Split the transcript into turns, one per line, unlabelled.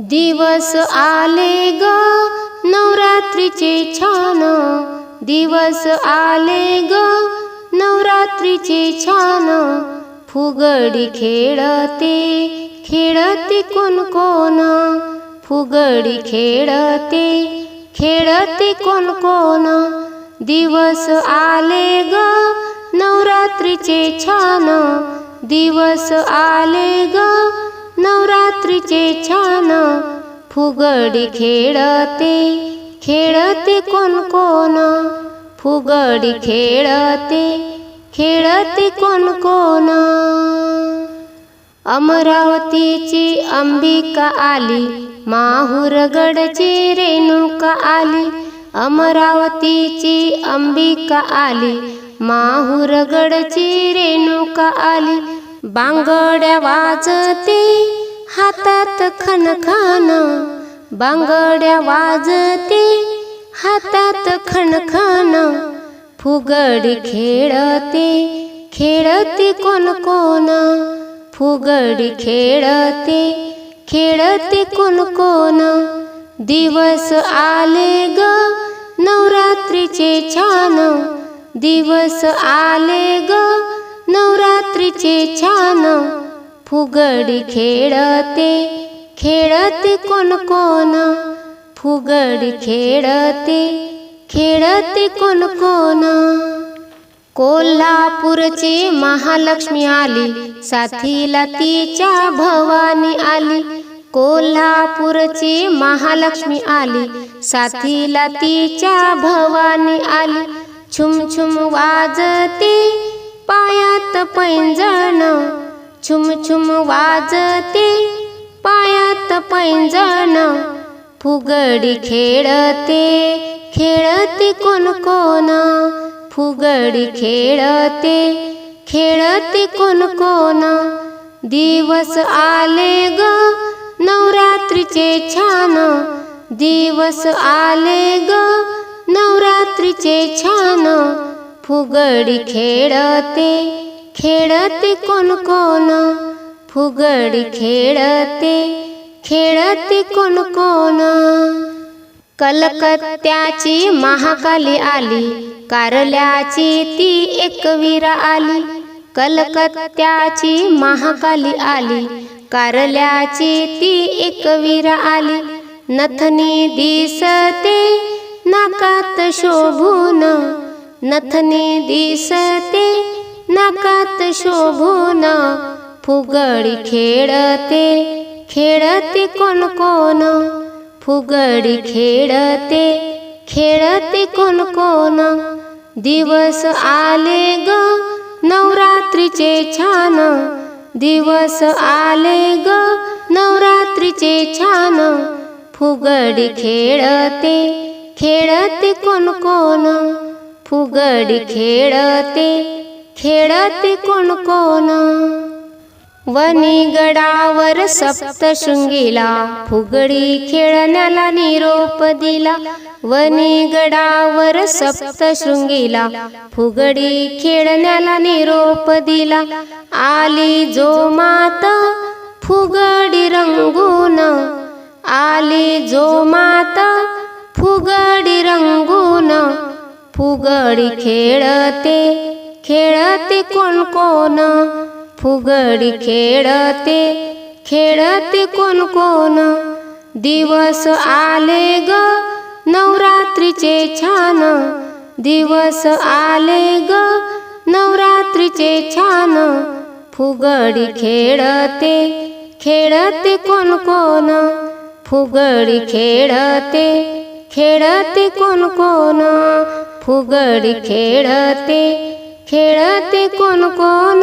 दिवस आले ग नवरात्रीचे छान. दिवस आले ग नवरात्रीचे छान. फुगडी खेळते खेळते कोण कोण. फुगडी खेळते खेळते कोण कोण. दिवस आले ग नवरात्रीचे छान. दिवस आले ग नवरात्रीचे छान फुगडी खेळते. खेळते कोण कोण? फुगडी खेळते. खेळते कोण कोण? अमरावतीची अंबिका आली. माहूरगडची रेणुका आली. अमरावतीची अंबिका आली. माहूरगडची रेणुका आली. बांगड्या वाजते. हातात खणखण बांगड्या वाजते. हातात खणखण फुगडी खेळते. खेळते कोण कोण? फुगडी खेळते. खेळते कोण कोण? दिवस आले ग नवरात्रीचे छान. दिवस आले ग नवरात्रीचे छान. फुगडी खेळते. खेळते कोण कोण? फुगडी खेळते. खेळते कोण कोण? कोल्हापूरची महालक्ष्मी आली. साथीला तिच्या भवानी आली. कोल्हापूरची महालक्ष्मी आली. साथीला तिच्या भवानी आली. छुम छुम वाजते. पायात पैंजण छुम छुम वाजते पायात पैंजण फुगडी खेळते. खेळते कोण कोण फुगडी खेळते. खेळते कोण कोण दिवस आले ग नवरात्रीचे छान. दिवस आले ग नवरात्रीचे छान. फुगडी खेळते. खेळते कोण कोण? फुगड खेळते खेळते कोण कोण? कलकत्त्याची महाकाली आली कारल्याची ती एकवीरा आली. कलकत्त्याची महाकाली आली कारल्याची ती एकवीरा आली. नथनी दिसते नाकात शोभून नथनी दिसते नाकात शोभून फुगडी खेळते खेळते कोण कोण? फुगडी खेळते खेळते कोण कोण? दिवस आले ग नवरात्रीचे छान. दिवस आले ग नवरात्रीचे छान. फुगडी खेळते खेळते कोण कोण? फुगडी खेळते खेळते कोण कोण? वनिगडावर सप्तशृंगीला फुगडी खेळण्याला निरोप दिला. वनिगडावर सप्तशृंगीला फुगडी खेळण्याला निरोप दिला. आली जो मात फुगडी रंगून. आली जो मात फुगडी रंगून. फुगडी खेळते खेळते कोण कोण? फुगडी खेळते खेळते कोण कोण? दिवस आले ग नवरात्रीचे छान. दिवस आले ग नवरात्रीचे छान. फुगडी खेळते खेळते कोण कोण? फुगडी खेळते खेळते कोण कोण? फुगडी खेळते खेळते कोण कोण?